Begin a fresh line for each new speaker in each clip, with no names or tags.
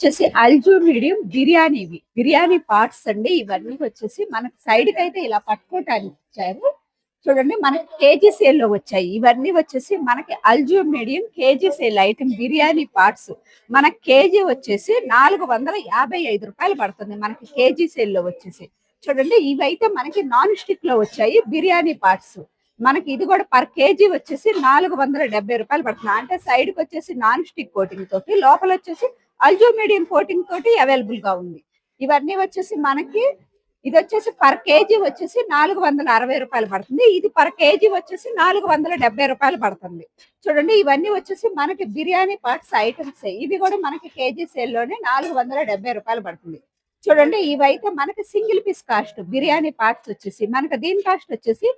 వచ్చేసి అల్జూ మీడియం బిర్యానీవి బిర్యానీ పార్ట్స్ అండి ఇవన్నీ వచ్చేసి మనకి సైడ్కి అయితే ఇలా పట్టుకోవటానికి ఇచ్చారు. చూడండి మనకి కేజీ సేల్లో వచ్చాయి. ఇవన్నీ వచ్చేసి మనకి అల్జూ medium KG sale item biryani parts. మన కేజీ వచ్చేసి నాలుగు వందల యాభై ఐదు రూపాయలు పడుతుంది మనకి కేజీ సేల్లో వచ్చేసి. చూడండి ఇవైతే మనకి నాన్ స్టిక్లో వచ్చాయి బిర్యానీ పార్ట్స్. మనకి ఇది కూడా పర్ కేజీ వచ్చేసి నాలుగు వందల డెబ్బై రూపాయలు పడుతుంది. అంటే సైడ్కి వచ్చేసి నాన్ స్టిక్ కోటింగ్ తోటి లోపల వచ్చేసి అల్జో మీడియం కోటింగ్ తోటి అవైలబుల్గా ఉంది. ఇవన్నీ వచ్చేసి మనకి ఇది వచ్చేసి పర్ కేజీ వచ్చేసి నాలుగు వందల అరవై రూపాయలు పడుతుంది. ఇది పర్ కేజీ వచ్చేసి నాలుగు వందల డెబ్బై రూపాయలు పడుతుంది. చూడండి ఇవన్నీ వచ్చేసి మనకి బిర్యానీ పార్ట్స్ ఐటమ్స్ ఇవి కూడా మనకి కేజీ సేల్లోనే నాలుగు వందల డెబ్బై రూపాయలు పడుతుంది. చూడండి ఇవైతే మనకి single piece cost biryani parts వచ్చేసి మనకి దీని కాస్ట్ వచ్చేసి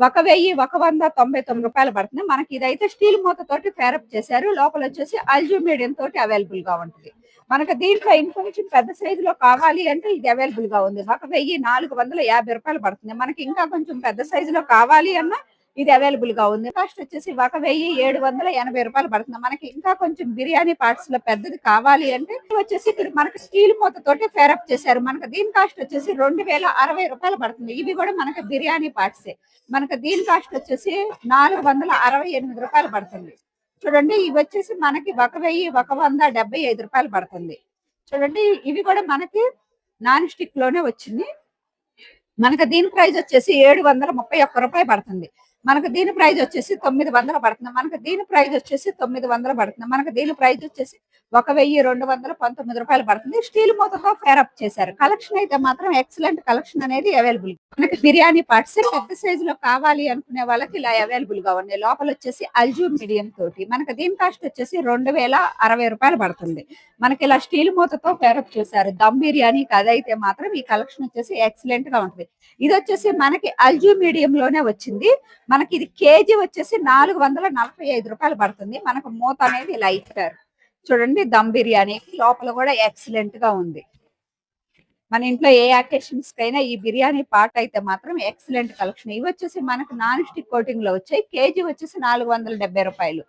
ఒక వెయ్యి ఒక వంద తొంభై తొమ్మిది రూపాయలు పడుతుంది. మనకి ఇదైతే స్టీల్ మూత తోటి ఫేరప్ చేశారు. లోపల వచ్చేసి అల్జూమీడియం తోటి అవైలబుల్గా ఉంటుంది. మనకి దీంట్లో ఇంకొంచెం పెద్ద సైజు లో కావాలి అంటే ఇది అవైలబుల్గా ఉంది. ఒక వెయ్యి నాలుగు వందల యాభై రూపాయలు పడుతుంది. మనకి ఇంకా కొంచెం పెద్ద సైజు లో కావాలి అన్నా ఇది అవైలబుల్గా ఉంది. కాస్ట్ వచ్చేసి ఒక వెయ్యి ఏడు వందల ఎనభై రూపాయలు పడుతుంది. మనకి ఇంకా కొంచెం బిర్యానీ పార్ట్స్లో పెద్దది కావాలి అంటే ఇది వచ్చేసి ఇక్కడ మనకి స్టీల్ మూతతోటి ఫెరప్ ఫేరప్ చేశారు. మనకి దీని కాస్ట్ వచ్చేసి రెండు వేల అరవై రూపాయలు పడుతుంది. ఇవి కూడా మనకి బిర్యానీ పార్ట్సే మనకి దీని కాస్ట్ వచ్చేసి నాలుగు వందల అరవై ఎనిమిది రూపాయలు పడుతుంది. చూడండి ఇవి వచ్చేసి మనకి ఒక వెయ్యి ఒక వంద డెబ్బై ఐదు రూపాయలు పడుతుంది. చూడండి ఇవి కూడా మనకి నాన్ స్టిక్లోనే వచ్చింది. మనకి దీని ప్రైస్ వచ్చేసి ఏడు వందల ముప్పై ఒక్క రూపాయి పడుతుంది. మనకు దీని ప్రైజ్ వచ్చేసి తొమ్మిది వందలు పడుతుంది. మనకు దీని ప్రైజ్ వచ్చేసి తొమ్మిది వందలు పడుతుంది. మనకు దీని ప్రైజ్ వచ్చేసి ఒక వెయ్యి రెండు వందల పంతొమ్మిది రూపాయలు పడుతుంది. స్టీల్ మూతతో ఫేరప్ చేశారు. కలెక్షన్ అయితే మాత్రం ఎక్సలెంట్ కలెక్షన్ అనేది అవైలబుల్. మనకి బిర్యానీ పార్ట్స్ పెద్ద సైజు లో కావాలి అనుకునే వాళ్ళకి ఇలా అవైలబుల్గా ఉన్నాయి. లోపల వచ్చేసి అల్జూ మీడియం తోటి మనకి దీని కాస్ట్ వచ్చేసి రెండు వేల అరవై రూపాయలు పడుతుంది. మనకి ఇలా స్టీల్ మూతతో ఫేరప్ చేశారు. దమ్ బిర్యానీ అదైతే మాత్రం ఈ కలెక్షన్ వచ్చేసి ఎక్సలెంట్గా ఉంటుంది. ఇది వచ్చేసి మనకి అల్జూ మీడియం లోనే వచ్చింది. మనకి ఇది కేజీ వచ్చేసి నాలుగు వందల నలభై ఐదు రూపాయలు పడుతుంది. మనకు మూత అనేది ఇలా ఇచ్చారు చూడండి దమ్ బిర్యానీ లోపల కూడా ఎక్సలెంట్గా ఉంది. మన ఇంట్లో ఏ అకేషన్స్ కైనా ఈ బిర్యానీ పార్ట్ అయితే మాత్రం ఎక్సలెంట్ కలెక్షన్ ఇవి వచ్చేసి మనకు నాన్ స్టిక్ కోటింగ్లో వచ్చాయి. కేజీ వచ్చేసి నాలుగు వందల డెబ్బై రూపాయలు.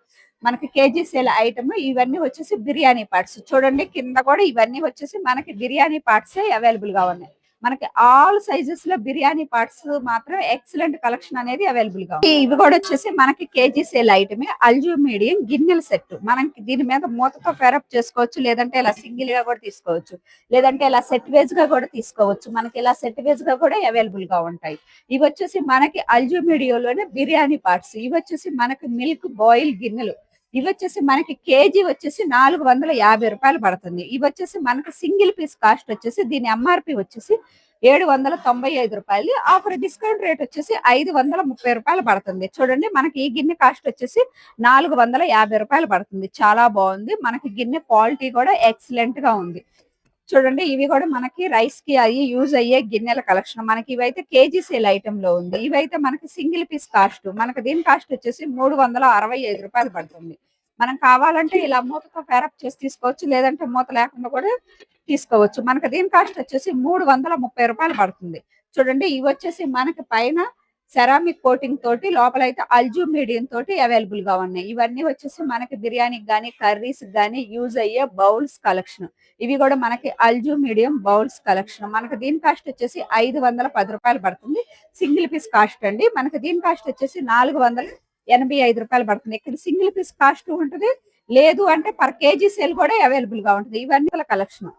మనకి కేజీ సేల్ ఐటమ్ ఇవన్నీ వచ్చేసి బిర్యానీ పార్ట్స్ చూడండి కింద కూడా ఇవన్నీ వచ్చేసి మనకి బిర్యానీ పార్ట్స్ అవైలబుల్గా ఉన్నాయి. మనకి ఆల్ సైజెస్లో బిర్యానీ పార్ట్స్ మాత్రం ఎక్సలెంట్ కలెక్షన్ అనేది అవైలబుల్గా ఉంది. ఇవి కూడా వచ్చేసి మనకి కేజీ సేల్ ఐటమే అల్జూ మీడియం గిన్నెల సెట్. మనకి దీని మీద మూతతో ఫెరప్ చేసుకోవచ్చు లేదంటే ఇలా సింగిల్గా కూడా తీసుకోవచ్చు లేదంటే ఇలా సెట్ వేజ్గా కూడా తీసుకోవచ్చు. మనకి ఇలా సెట్ వేజ్గా కూడా అవైలబుల్గా ఉంటాయి. ఇవి వచ్చేసి మనకి అల్జూ మీడియంలోనే బిర్యానీ పార్ట్స్ ఇవి వచ్చేసి మనకి మిల్క్ బాయిల్ గిన్నెలు. ఇవి వచ్చేసి మనకి కేజీ వచ్చేసి నాలుగు వందల యాభై రూపాయలు పడుతుంది. ఇవి వచ్చేసి మనకి సింగిల్ పీస్ కాస్ట్ వచ్చేసి దీని ఎంఆర్పి వచ్చేసి ఏడు వందల తొంభై ఐదు రూపాయలు. ఆఫర్ డిస్కౌంట్ రేట్ వచ్చేసి ఐదు వందల ముప్పై రూపాయలు పడుతుంది. చూడండి మనకి ఈ గిన్నె కాస్ట్ వచ్చేసి నాలుగు వందల యాభై రూపాయలు పడుతుంది. చాలా బాగుంది. మనకి గిన్నె క్వాలిటీ కూడా ఎక్సలెంట్గా ఉంది. చూడండి ఇవి కూడా మనకి రైస్కి అయ్యి యూజ్ అయ్యే గిన్నెల కలెక్షన్. మనకి ఇవైతే కేజీ సేల్ ఐటమ్లో ఉంది. ఇవైతే మనకి సింగిల్ పీస్ కాస్ట్. మనకి దీని కాస్ట్ వచ్చేసి మూడు వందల అరవై ఐదు రూపాయలు పడుతుంది. మనం కావాలంటే ఇలా మూతతో ఫేరప్ చేసి తీసుకోవచ్చు. లేదంటే మూత లేకుండా కూడా తీసుకోవచ్చు. మనకి దీని కాస్ట్ వచ్చేసి మూడు వందల ముప్పై రూపాయలు పడుతుంది. చూడండి ఇవి వచ్చేసి మనకి పైన సెరామిక్ కోటింగ్ తోటి లోపల అయితే అల్జూ మీడియం తోటి అవైలబుల్గా ఉన్నాయి. ఇవన్నీ వచ్చేసి మనకి బిర్యానీకి కానీ కర్రీస్ కానీ యూజ్ అయ్యే బౌల్స్ కలెక్షన్ ఇవి కూడా మనకి అల్జూ మీడియం బౌల్స్ కలెక్షన్ మనకి దీని కాస్ట్ వచ్చేసి ఐదు వందల పది రూపాయలు పడుతుంది. సింగిల్ పీస్ కాస్ట్ అండి. మనకి దీని కాస్ట్ వచ్చేసి నాలుగు వందల ఎనభై ఐదు రూపాయలు పడుతుంది. ఇక్కడ సింగిల్ పీస్ కాస్ట్ ఉంటుంది. లేదు అంటే పర్ కేజీ సేల్ కూడా అవైలబుల్గా ఉంటుంది. ఇవన్నీ కలెక్షన్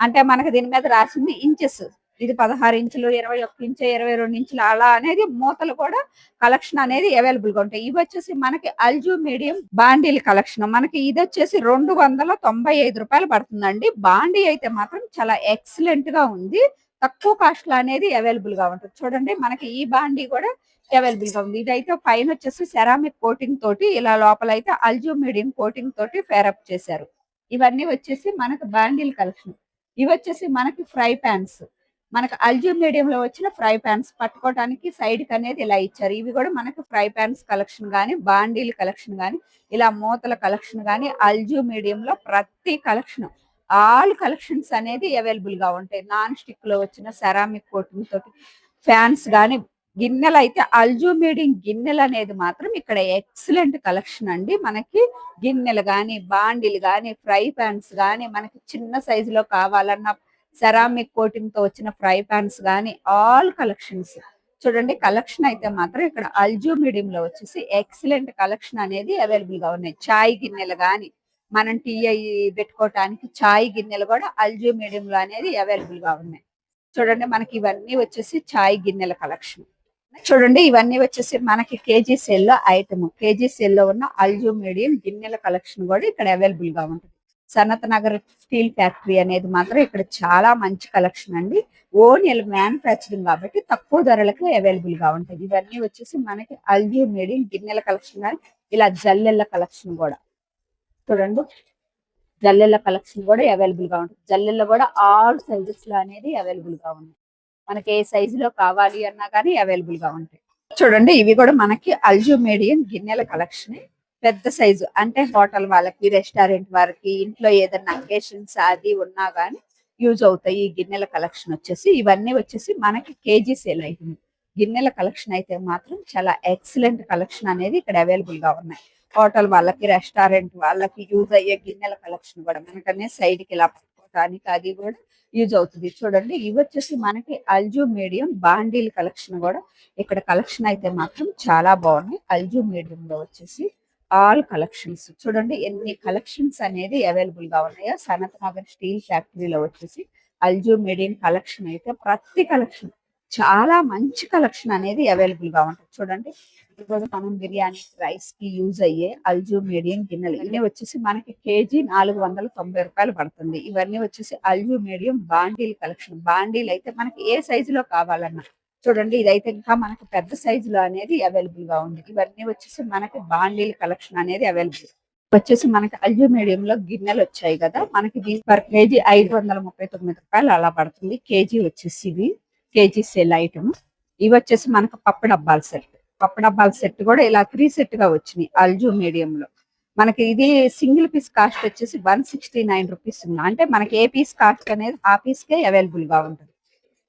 అంటే మనకి దీని మీద రాసింది ఇంచెస్ ఇది పదహారు ఇంచులు ఇరవై ఒక్క ఇంచు ఇరవై రెండు ఇంచులు అలా అనేది మూతలు కూడా కలెక్షన్ అనేది అవైలబుల్గా ఉంటాయి. ఇవి వచ్చేసి మనకి అల్జూ మీడియం బాండీల కలెక్షన్. మనకి ఇది వచ్చేసి రెండు వందల తొంభై ఐదు రూపాయలు పడుతుందండి. బాండీ అయితే మాత్రం చాలా ఎక్సలెంట్గా ఉంది. తక్కువ కాస్ట్లో అనేది అవైలబుల్గా ఉంటుంది. చూడండి మనకి ఈ బాండీ కూడా అవైలబుల్గా ఉంది. ఇదైతే పైన వచ్చేసి సెరామిక్ కోటింగ్ తోటి ఇలా లోపల అయితే అల్జూ మీడియం కోటింగ్ తోటి ఫేరప్ చేశారు. ఇవన్నీ వచ్చేసి మనకి బాండీల్ కలెక్షన్. ఇవి వచ్చేసి మనకి ఫ్రై ప్యాన్స్ మనకి అల్జూ మీడియం లో వచ్చిన ఫ్రై ప్యాన్స్ పట్టుకోవడానికి సైడ్కి అనేది ఇలా ఇచ్చారు. ఇవి కూడా మనకి ఫ్రై ప్యాన్స్ కలెక్షన్ కానీ బాండీలు కలెక్షన్ కానీ ఇలా మూతల కలెక్షన్ కానీ అల్జూ మీడియం లో ప్రతి కలెక్షన్ ఆల్ కలెక్షన్స్ అనేది అవైలబుల్గా ఉంటాయి. నాన్ స్టిక్లో వచ్చిన సెరామిక్ కోటింగ్ తోటి ఫ్యాన్స్ కానీ గిన్నెలు అయితే అల్జూమీడియం గిన్నెలు అనేది మాత్రం ఇక్కడ ఎక్సలెంట్ కలెక్షన్ అండి. మనకి గిన్నెలు కానీ బాండిలు కానీ ఫ్రై పాన్స్ కానీ మనకి చిన్న సైజు లో సెరామిక్ కోటింగ్తో వచ్చిన ఫ్రై పాన్స్ కానీ ఆల్ కలెక్షన్స్ చూడండి కలెక్షన్ అయితే మాత్రం ఇక్కడ అల్జూ మీడియం లో వచ్చేసి ఎక్సలెంట్ కలెక్షన్ అనేది అవైలబుల్గా ఉన్నాయి. చాయ్ గిన్నెలు కానీ మనం టీ అయి పెట్టుకోవటానికి చాయ్ గిన్నెలు కూడా అల్జూ మీడియం లో అనేది అవైలబుల్గా ఉన్నాయి. చూడండి మనకి ఇవన్నీ వచ్చేసి చాయ్ గిన్నెల కలెక్షన్ చూడండి ఇవన్నీ వచ్చేసి మనకి కేజీ సెల్లో ఐటమ్ కేజీ సెల్లో ఉన్న అల్జూ మీడియం గిన్నెల కలెక్షన్ కూడా ఇక్కడ అవైలబుల్గా ఉంటుంది. సనత్ నగర్ స్టీల్ ఫ్యాక్టరీ అనేది మాత్రం ఇక్కడ చాలా మంచి కలెక్షన్ అండి. ఓన్ మ్యానుఫ్యాక్చరింగ్ కాబట్టి తక్కువ ధరలకు అవైలబుల్గా ఉంటుంది. ఇవన్నీ వచ్చేసి మనకి అల్జీ మీడియం గిన్నెల కలెక్షన్ కానీ ఇలా జల్లెళ్ళ కలెక్షన్ కూడా. చూడండి. జల్లెళ్ళ కలెక్షన్ కూడా అవైలబుల్గా ఉంటుంది. జల్లెళ్ళ కూడా ఆల్ సైజెస్లో అనేది అవైలబుల్గా ఉన్నాయి మనకి ఏ సైజు లో కావాలి అన్నా కానీ అవైలబుల్గా ఉంటాయి. చూడండి ఇవి కూడా మనకి అల్జూ మీడియం గిన్నెల కలెక్షన్ పెద్ద సైజు. అంటే హోటల్ వాళ్ళకి రెస్టారెంట్ వారికి ఇంట్లో ఏదైనా అకేషన్స్ అది ఉన్నా కానీ యూజ్ అవుతాయి. ఈ గిన్నెల కలెక్షన్ వచ్చేసి ఇవన్నీ వచ్చేసి మనకి కేజీ సేల్ అయింది గిన్నెల కలెక్షన్ అయితే మాత్రం చాలా ఎక్సలెంట్ కలెక్షన్ అనేది ఇక్కడ అవైలబుల్గా ఉన్నాయి. హోటల్ వాళ్ళకి రెస్టారెంట్ వాళ్ళకి యూజ్ అయ్యే గిన్నెల కలెక్షన్ కూడా మనకనే సైడ్కి ఇలా పట్టుకోవటానికి అది కూడా యూజ్ అవుతుంది. చూడండి ఇవి వచ్చేసి మనకి అల్జూ మీడియం బాండీల్ కలెక్షన్ కూడా. ఇక్కడ కలెక్షన్ అయితే మాత్రం చాలా బాగున్నాయి. అల్జూ మీడియం లో వచ్చేసి ఆల్ కలెక్షన్స్. చూడండి ఎన్ని కలెక్షన్స్ అనేది అవైలబుల్గా ఉన్నాయో సనత్ నగర్ స్టీల్ ఫ్యాక్టరీలో వచ్చేసి అల్జూ మీడియం కలెక్షన్ అయితే ప్రతి కలెక్షన్ చాలా మంచి కలెక్షన్ అనేది అవైలబుల్గా ఉంటుంది. చూడండి ఈరోజు మనం బిర్యానీ రైస్కి యూజ్ అయ్యే అల్జూ మీడియం గిన్నెలు. ఇవన్నీ వచ్చేసి మనకి కేజీ నాలుగు వందల తొంభై రూపాయలు పడుతుంది. ఇవన్నీ వచ్చేసి అల్జూ మీడియం కలెక్షన్. బాండీలు అయితే మనకి ఏ సైజులో కావాలన్నా చూడండి ఇదైతే ఇంకా మనకి పెద్ద సైజు లో అనేది అవైలబుల్గా ఉంది. ఇవన్నీ వచ్చేసి మనకి బాండీల కలెక్షన్ అనేది అవైలబుల్ వచ్చేసి మనకి అల్జూ మీడియం లో గిన్నెలు వచ్చాయి కదా మనకి దీని పర్ కేజీ ఐదు వందల ముప్పై తొమ్మిది రూపాయలు అలా పడుతుంది. కేజీ వచ్చేసి ఇవి కేజీ సెల్ ఐటమ్ ఇవి వచ్చేసి మనకు పప్పు డబ్బాల సెట్ పప్పు డబ్బాల సెట్ కూడా ఇలా త్రీ సెట్గా వచ్చినాయి అల్జూ మీడియం లో. మనకి ఇది సింగిల్ పీస్ కాస్ట్ వచ్చేసి వన్ సిక్స్టీ నైన్ రూపీస్ ఉంది. అంటే మనకి ఏ పీస్ కాస్ట్ అనేది ఆ పీస్ కే అవైలబుల్గా ఉంటుంది.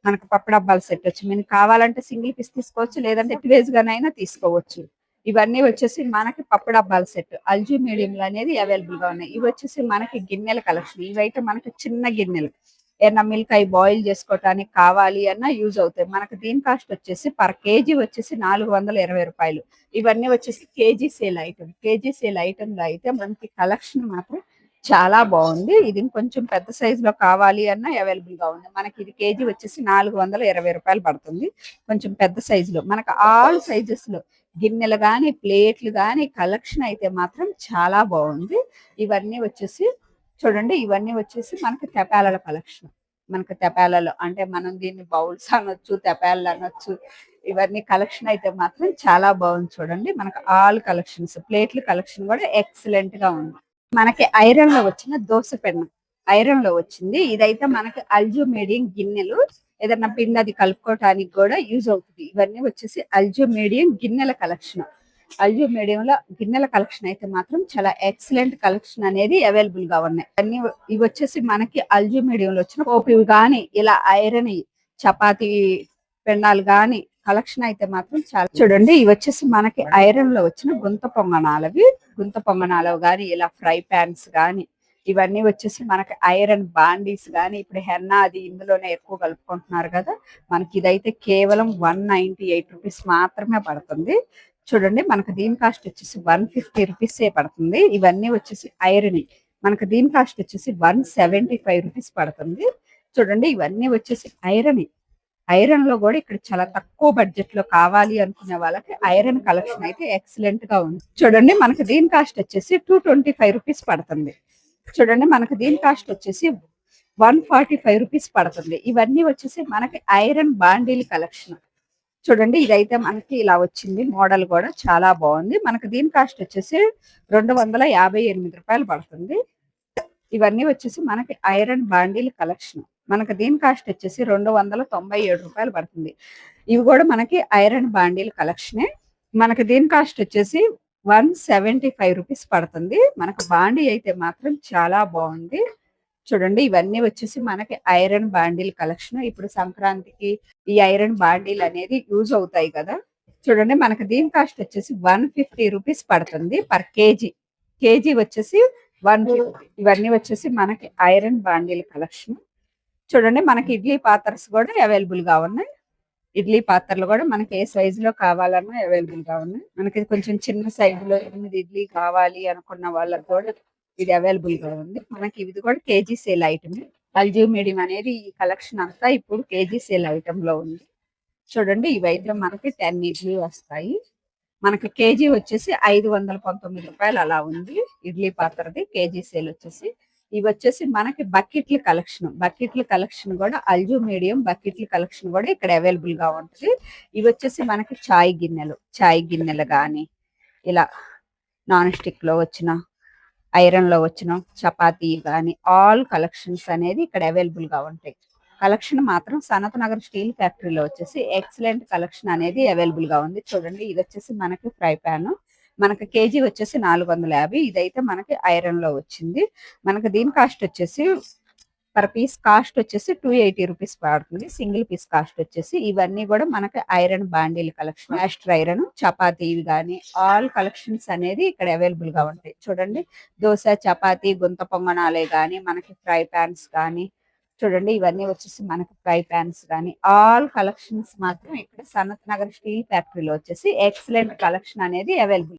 మనకు పప్పు డబ్బాల సెట్ వచ్చి మీకు కావాలంటే సింగిల్ పీస్ తీసుకోవచ్చు లేదంటే వేజ్ గానైనా తీసుకోవచ్చు. ఇవన్నీ వచ్చేసి మనకి పప్పు డబ్బాల సెట్. అల్జీ మీడియం లో అనేది అవైలబుల్గా ఉన్నాయి. ఇవి వచ్చేసి మనకి గిన్నెల కలెక్షన్. ఇవైతే మనకి చిన్న గిన్నెలు. ఏమన్నా మిల్క్ అవి బాయిల్ చేసుకోవటానికి కావాలి అన్న యూజ్ అవుతాయి. మనకి దీని కాస్ట్ వచ్చేసి పర్ కేజీ వచ్చేసి నాలుగు వందల ఇరవై రూపాయలు. ఇవన్నీ వచ్చేసి KG sale item KG sale ఐటమ్లో అయితే మనకి కలెక్షన్ మాత్రం చాలా బాగుంది. ఇది కొంచెం పెద్ద సైజ్లో కావాలి అన్న అవైలబుల్గా ఉంది. మనకి ఇది కేజీ వచ్చేసి నాలుగు వందల ఇరవై రూపాయలు పడుతుంది. కొంచెం పెద్ద సైజులో. మనకు ఆల్ సైజెస్లో గిన్నెలు కానీ ప్లేట్లు కానీ కలెక్షన్ అయితే మాత్రం చాలా బాగుంది. ఇవన్నీ వచ్చేసి చూడండి ఇవన్నీ వచ్చేసి మనకి తెపాలల కలెక్షన్. మనకి తెపాలలో అంటే మనం దీన్ని బౌల్స్ అనొచ్చు తెపాలలు అనొచ్చు ఇవన్నీ కలెక్షన్ అయితే మాత్రం చాలా బాగుంది చూడండి. మనకి ఆల్ కలెక్షన్స్ ప్లేట్ల కలెక్షన్ కూడా ఎక్సలెంట్గా ఉంది. మనకి ఐరన్లో వచ్చిన దోశ పెన్ను. ఐరన్లో వచ్చింది. ఇదైతే మనకి అల్జూ మీడియం గిన్నెలు. ఏదైనా పిండి అది కలుపుకోవటానికి కూడా యూజ్ అవుతుంది. ఇవన్నీ వచ్చేసి అల్జూ మీడియం గిన్నెల కలెక్షన్. అల్జూ మీడియం లో గిన్నెల కలెక్షన్ అయితే మాత్రం చాలా ఎక్సలెంట్ కలెక్షన్ అనేది అవైలబుల్గా ఉన్నాయి. అన్ని ఇవి వచ్చేసి మనకి అల్జూ మీడియం లో వచ్చిన ఓపి గాని ఇలా ఐరన్ చపాతీ పెండాలు గాని కలెక్షన్ అయితే మాత్రం చాలా చూడండి ఇవి వచ్చేసి మనకి ఐరన్లో వచ్చిన గుంత పొంగనాలవి. గుంత పొంగనాలవి గాని ఇలా ఫ్రై ప్యాన్స్ గాని ఇవన్నీ వచ్చేసి మనకి ఐరన్ బాండీస్ గాని ఇప్పుడు హెన్నా అది ఇందులోనే ఎక్కువ కలుపుకుంటున్నారు కదా. మనకి ఇదైతే కేవలం వన్ నైన్టీ ఎయిట్ రూపీస్ మాత్రమే పడుతుంది. చూడండి మనకు దీని కాస్ట్ వచ్చేసి వన్ ఫిఫ్టీ రూపీస్ పడుతుంది. ఇవన్నీ వచ్చేసి ఐరన్ మనకు దీని కాస్ట్ వచ్చేసి వన్ సెవెంటీ ఫైవ్ రూపీస్ పడుతుంది. చూడండి ఇవన్నీ వచ్చేసి ఐరన్ ఐరన్లో కూడా ఇక్కడ చాలా తక్కువ బడ్జెట్లో కావాలి అనుకునే వాళ్ళకి ఐరన్ కలెక్షన్ అయితే ఎక్సలెంట్గా ఉంది. చూడండి మనకి దీని కాస్ట్ వచ్చేసి టూ ట్వంటీ ఫైవ్ రూపీస్ పడుతుంది. చూడండి మనకి దీని కాస్ట్ వచ్చేసి వన్ ఫార్టీ ఫైవ్ రూపీస్ పడుతుంది. ఇవన్నీ వచ్చేసి మనకి ఐరన్ బాండీలు కలెక్షన్. చూడండి ఇదైతే మనకి ఇలా వచ్చింది. మోడల్ కూడా చాలా బాగుంది. మనకి దీని కాస్ట్ వచ్చేసి రెండు వందల యాభై ఎనిమిది రూపాయలు పడుతుంది. ఇవన్నీ వచ్చేసి మనకి ఐరన్ బాండీలు కలెక్షన్. మనకి దీని కాస్ట్ వచ్చేసి రెండు వందల తొంభై ఏడు రూపాయలు పడుతుంది. ఇవి కూడా మనకి ఐరన్ బాండీల్ కలెక్షనే. మనకి దీని కాస్ట్ వచ్చేసి వన్ సెవెంటీ ఫైవ్ రూపీస్ పడుతుంది. మనకు బాండీ అయితే మాత్రం చాలా బాగుంది. చూడండి ఇవన్నీ వచ్చేసి మనకి ఐరన్ బాండిల్ కలెక్షన్. ఇప్పుడు సంక్రాంతికి ఈ ఐరన్ బాండిల్ అనేది యూజ్ అవుతాయి కదా. చూడండి మనకి దీని కాస్ట్ వచ్చేసి వన్ ఫిఫ్టీ రూపీస్ పడుతుంది పర్ కేజీ. కేజీ వచ్చేసి వన్ ఇవన్నీ వచ్చేసి మనకి ఐరన్ బాండిల్ కలెక్షన్. చూడండి మనకి ఇడ్లీ పాత్రస్ కూడా అవైలబుల్గా ఉన్నాయి. ఇడ్లీ పాత్రలు కూడా మనకి ఏ సైజు లో కావాలన్నా అవైలబుల్గా ఉన్నాయి. మనకి కొంచెం చిన్న సైజు లో ఎనిమిది ఇడ్లీ కావాలి అనుకున్న వాళ్ళకి కూడా ఇది అవైలబుల్గా ఉంది. మనకి ఇది కూడా కేజీ సేల్ ఐటమ్ అల్జీ మీడియం అనేది ఈ కలెక్షన్ అంతా ఇప్పుడు కేజీ సేల్ ఐటమ్లో ఉంది. చూడండి ఇవైతే మనకి టెన్ ఇడ్లీ వస్తాయి. మనకి కేజీ వచ్చేసి ఐదు వందల పంతొమ్మిది రూపాయలు అలా ఉంది. ఇడ్లీ పాత్రది కేజీ సేల్ వచ్చేసి ఇవి వచ్చేసి మనకి బకెట్ల కలెక్షన్. బకెట్ల కలెక్షన్ కూడా అల్జు మీడియం బకెట్ల కలెక్షన్ కూడా ఇక్కడ అవైలబుల్గా ఉంటుంది. ఇవి వచ్చేసి మనకి చాయ్ గిన్నెలు చాయ్ గిన్నెలు కానీ ఇలా నాన్ స్టిక్లో వచ్చిన ఐరన్లో వచ్చిన చపాతీ కానీ ఆల్ కలెక్షన్స్ అనేది ఇక్కడ అవైలబుల్గా ఉంటాయి. కలెక్షన్ మాత్రం సనత్ నగర్ స్టీల్ ఫ్యాక్టరీలో వచ్చేసి ఎక్సలెంట్ కలెక్షన్ అనేది అవైలబుల్గా ఉంది. చూడండి ఇది వచ్చేసి మనకి ఫ్రై పాన్ మనకి కేజీ వచ్చేసి నాలుగు వందల యాభై ఇదైతే మనకి ఐరన్లో వచ్చింది. మనకి దీని కాస్ట్ వచ్చేసి పర్ పీస్ కాస్ట్ వచ్చేసి టూ ఎయిటీ రూపీస్ పడుతుంది. సింగిల్ పీస్ కాస్ట్ వచ్చేసి ఇవన్నీ కూడా మనకి ఐరన్ బాండిల్ కలెక్షన్ మాస్టర్ ఐరన్ చపాతీ కానీ ఆల్ కలెక్షన్స్ అనేది ఇక్కడ అవైలబుల్గా ఉంటాయి. చూడండి దోశ చపాతీ గుంత పొంగనాలే కానీ మనకి ఫ్రై పాన్స్ కానీ చూడండి ఇవన్నీ వచ్చేసి మనకి ఫ్రై పాన్స్ కానీ ఆల్ కలెక్షన్స్ మాత్రం ఇక్కడ సనత్ నగర్ స్టీల్ ఫ్యాక్టరీలో వచ్చేసి ఎక్సలెంట్ కలెక్షన్ అనేది అవైలబుల్.